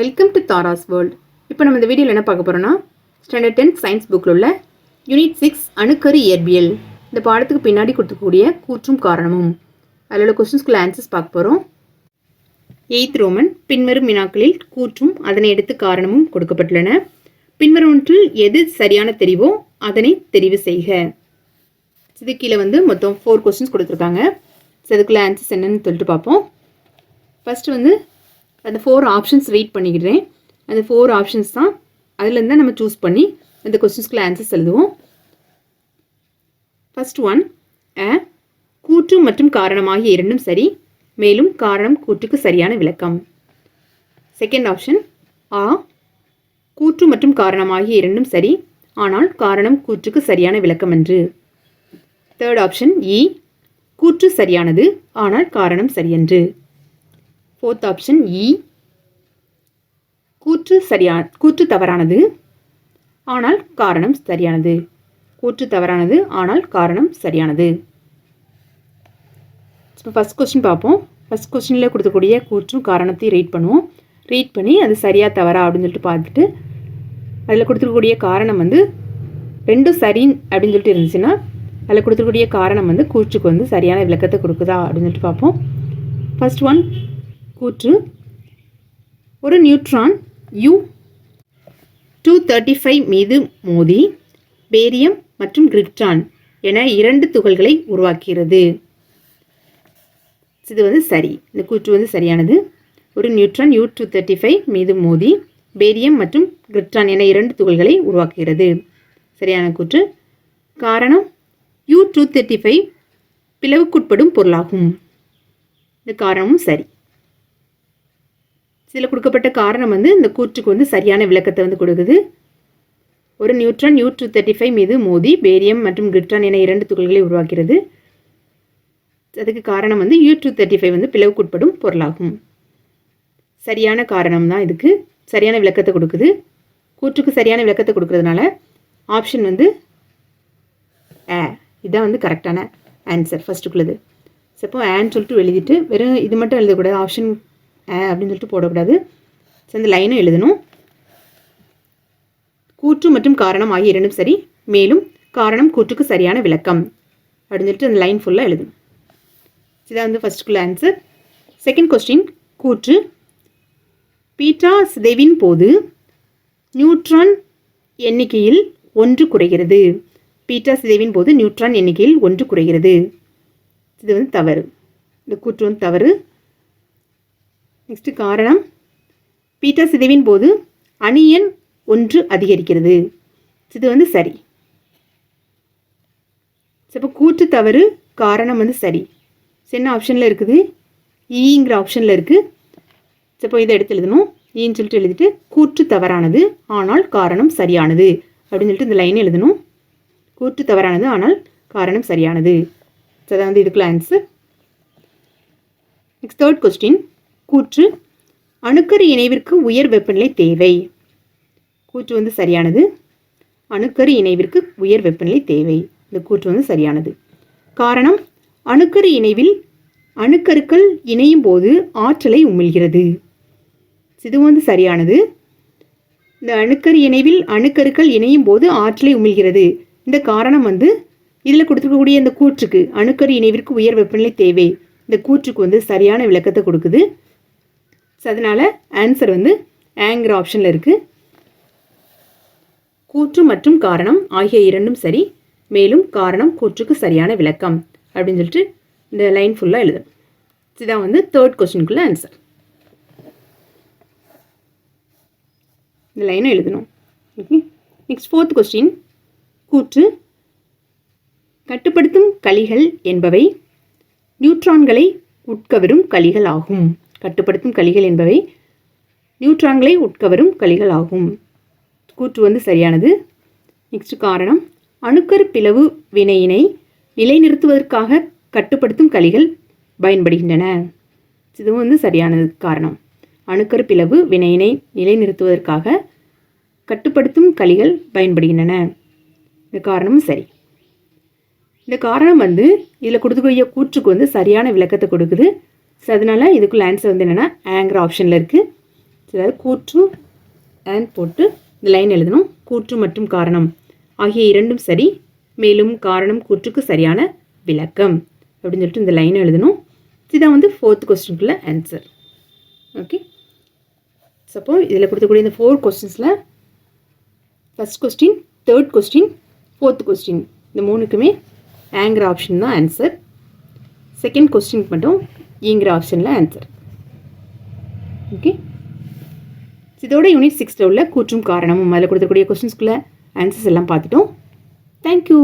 Welcome to Tara's world இப்போ நம்ம இந்த வீடியோவில் என்ன பார்க்க போகிறோம்னா ஸ்டாண்டர்ட் டென்த் சயின்ஸ் புக்கில் உள்ள யூனிட் சிக்ஸ் அணுக்கரு இயற்பியல். இந்த பாடத்துக்கு பின்னாடி கொடுத்துக்கூடிய கூற்றும் காரணமும். அதில் உள்ள கொஸ்டின்ஸ்குள்ள ஆன்சர்ஸ் பார்க்க போகிறோம் எயித் ரோமன் பின்வரும் வினாக்களில் கூற்றும் அதனை எடுத்து காரணமும் கொடுக்கப்பட்டுள்ளன. பின்வரும் ஒன்றில் எது சரியான தெரிவோ அதனை தெரிவு செய்க. இது கீழே வந்து மொத்தம் ஃபோர் கொஸ்டின்ஸ் கொடுத்துருக்காங்க. ஸோ ஆன்சர்ஸ் என்னென்னு சொல்லிட்டு பார்ப்போம். ஃபஸ்ட்டு வந்து அந்த ஃபோர் ஆப்ஷன்ஸ் வெயிட் பண்ணிக்கிறேன். அந்த ஃபோர் ஆப்ஷன்ஸ் தான் அதுலேருந்து தான் நம்ம சூஸ் பண்ணி அந்த கொஸ்டின்ஸ்க்குள்ள ஆன்சர்ஸ் எழுதுவோம். ஃபர்ஸ்ட் ஒன் அ கூற்று மற்றும் காரணமாகிய இரண்டும் சரி மேலும் காரணம் கூற்றுக்கு சரியான விளக்கம். செகண்ட் ஆப்ஷன் ஆ கூற்று மற்றும் காரணமாகிய இரண்டும் சரி ஆனால் காரணம் கூற்றுக்கு சரியான விளக்கம் என்று. தேர்ட் ஆப்ஷன் இ கூற்று சரியானது ஆனால் காரணம் சரியன்று. ஃபோர்த் ஆப்ஷன் இ கூற்று சரியா கூற்று தவறானது ஆனால் காரணம் சரியானது. கூற்று தவறானது ஆனால் காரணம் சரியானது. இப்போ ஃபஸ்ட் கொஸ்டின் பார்ப்போம். ஃபஸ்ட் கொஸ்டினில் கொடுக்கக்கூடிய கூற்றும் காரணத்தையும் ரீட் பண்ணுவோம். ரீட் பண்ணி அது சரியா தவறா அப்படின்னு சொல்லிட்டு பார்த்துட்டு அதில் கொடுத்துருக்கக்கூடிய காரணம் வந்து ரெண்டும் சரி அப்படின்னு சொல்லிட்டு இருந்துச்சுன்னா அதில் கொடுத்துருக்கக்கூடிய காரணம் வந்து கூற்றுக்கு வந்து சரியான விளக்கத்தை கொடுக்குதா அப்படின்னு சொல்லிட்டு பார்ப்போம். ஃபர்ஸ்ட் ஒன் கூற்று. ஒரு neutron U two thirty five மீது மோதி பேரியம் மற்றும் கிரிப்டான் என இரண்டு துகள்களை உருவாக்குகிறது. இது வந்து சரி. இந்த கூற்று வந்து சரியானது. ஒரு neutron U two thirty five மீது மோதி பேரியம் மற்றும் கிரிப்டான் என இரண்டு துகள்களை உருவாக்குகிறது. சரியான கூற்று. காரணம் யூ டூ தேர்ட்டி ஃபைவ் பிளவுக்குட்படும் பொருளாகும். இந்த காரணமும் சரி. இதில் கொடுக்கப்பட்ட காரணம் வந்து இந்த கூற்றுக்கு வந்து சரியான விளக்கத்தை வந்து கொடுக்குது. ஒரு neutron U two thirty five மீது மோதி பேரியம் மற்றும் கிரிட்ரான் என இரண்டு துகள்களை உருவாக்கிறது. அதுக்கு காரணம் வந்து யூ டூ தேர்ட்டி ஃபைவ் வந்து பிளவுக்குட்படும் பொருளாகும். சரியான காரணம் தான் இதுக்கு. சரியான விளக்கத்தை கொடுக்குது. கூற்றுக்கு சரியான விளக்கத்தை கொடுக்கறதுனால ஆப்ஷன் வந்து ஏ இதான் வந்து கரெக்டான ஆன்சர் ஃபஸ்ட்டுக்குள்ளது ஸோ இப்போ ஆன் சொல்லிட்டு எழுதிட்டு வெறும் இது மட்டும் எழுதக்கூடாது. ஆப்ஷன் அப்படின்னு சொல்லிட்டு போடக்கூடாது. ஸோ இந்த லைனும் எழுதணும். கூற்று மற்றும் காரணம் ஆகிய இரண்டும் சரி மேலும் காரணம் கூற்றுக்கு சரியான விளக்கம் அப்படின்னு சொல்லிட்டு அந்த லைன் ஃபுல்லாக எழுதணும். இதான் வந்து ஃபஸ்ட்டுக்குள்ள ஆன்சர் செகண்ட் கொஸ்டின் கூற்று. பீட்டா சிதைவின் போது நியூட்ரான் எண்ணிக்கையில் ஒன்று குறைகிறது. பீட்டா சிதைவின் போது நியூட்ரான் எண்ணிக்கையில் ஒன்று குறைகிறது. இது வந்து தவறு. இந்த கூற்று வந்து தவறு. நெக்ஸ்ட்டு காரணம் பீட்டா சிதைவின் போது அணியன் ஒன்று அதிகரிக்கிறது. இது வந்து சரி. இப்போ கூற்று தவறு காரணம் வந்து சரி. என்ன ஆப்ஷனில் இருக்குது? E ஈங்கிற ஆப்ஷனில் இருக்குது இப்போ இதை எடுத்து எழுதணும். E ஈன்னு சொல்லிட்டு எழுதிட்டு கூற்று தவறானது ஆனால் காரணம் சரியானது. அப்படின்னு சொல்லிட்டு இந்த லைன் எழுதணும். கூற்று தவறானது ஆனால் காரணம் சரியானது. ஸோ அதான் வந்து இதுக்குள்ள ஆன்சர் நெக்ஸ்ட் தேர்ட் கொஸ்டின் கூற்று அணுக்கரு இணைவிற்கு உயர் வெப்பநிலை தேவை. கூற்று வந்து சரியானது. அணுக்கரு இணைவிற்கு உயர் வெப்பநிலை தேவை. இந்த கூற்று வந்து சரியானது. காரணம் அணுக்கரு இணைவில் அணுக்கருக்கள் இணையும் போது ஆற்றலை உமிழ்கிறது. இது வந்து சரியானது. இந்த அணுக்கரு இணைவில் அணுக்கருக்கள் இணையும் போது ஆற்றலை உமிழ்கிறது. இந்த காரணம் வந்து இதில் கொடுத்துருக்கக்கூடிய இந்த கூற்றுக்கு அணுக்கரு இணைவிற்கு உயர் வெப்பநிலை தேவை. இந்த கூற்றுக்கு வந்து சரியான விளக்கத்தை கொடுக்குது. ஸோ அதனால் ஆன்சர் வந்து ஆங்கிற ஆப்ஷனில் இருக்குது கூற்று மற்றும் காரணம் ஆகிய இரண்டும் சரி மேலும் காரணம் கூற்றுக்கு சரியான விளக்கம் அப்படின்னு சொல்லிட்டு இந்த லைன் ஃபுல்லாக எழுதணும் இதுதான் வந்து தேர்ட் கொஸ்டினுக்குள்ள ஆன்சர் இந்த லைனை எழுதணும். ஓகே நெக்ஸ்ட் ஃபோர்த் கொஸ்டின் கூற்று. கட்டுப்படுத்தும் களிகள் என்பவை நியூட்ரான்களை உட்கவரும் களிகள் ஆகும் கட்டுப்படுத்தும் களிகள் என்பவை நியூட்ரான்களை உட்கவரும் களிகள் ஆகும் கூற்று வந்து சரியானது. நெக்ஸ்ட் காரணம் அணுக்கரு பிளவு வினையினை நிலைநிறுத்துவதற்காக கட்டுப்படுத்தும் களிகள் பயன்படுகின்றன. இதுவும் வந்து சரியானது காரணம். அணுக்கரு பிளவு வினையினை நிலைநிறுத்துவதற்காக கட்டுப்படுத்தும் களிகள் பயன்படுகின்றன. இந்த காரணமும் சரி. இந்த காரணம் வந்து இதில் கொடுத்துக்கூடிய கூற்றுக்கு வந்து சரியான விளக்கத்தை கொடுக்குது. ஸோ அதனால் இதுக்குள்ள ஆன்சர் வந்து என்னென்னா ஆங்கிற ஆப்ஷனில் இருக்குது அதாவது கூற்று அண்ட் போட்டு இந்த லைன் எழுதணும். கூற்று மற்றும் காரணம் ஆகிய இரண்டும் சரி மேலும் காரணம் கூற்றுக்கு சரியான விளக்கம் அப்படின்னு சொல்லிட்டு இந்த லைன் எழுதணும். இதுதான் வந்து ஃபோர்த் கொஸ்டினுக்குள்ள ஆன்சர் ஓகே சப்போ இதில் கொடுத்தக்கூடிய இந்த four கொஸ்டின்ஸில் first question third question fourth question இந்த மூணுக்குமே ஆங்கிற ஆப்ஷன் தான் ஆன்சர் செகண்ட் கொஸ்டினுக்கு மட்டும் ஈங்கிற ஆப்ஷனில் ஆன்சர் ஓகே இதோட யூனிட் சிக்ஸில் உள்ள கூற்றும் காரணமும் அதில் கொடுக்கக்கூடிய கொஸ்டின்ஸ்குள்ள ஆன்சர்ஸ் எல்லாம் பார்த்துட்டோம். தேங்க்யூ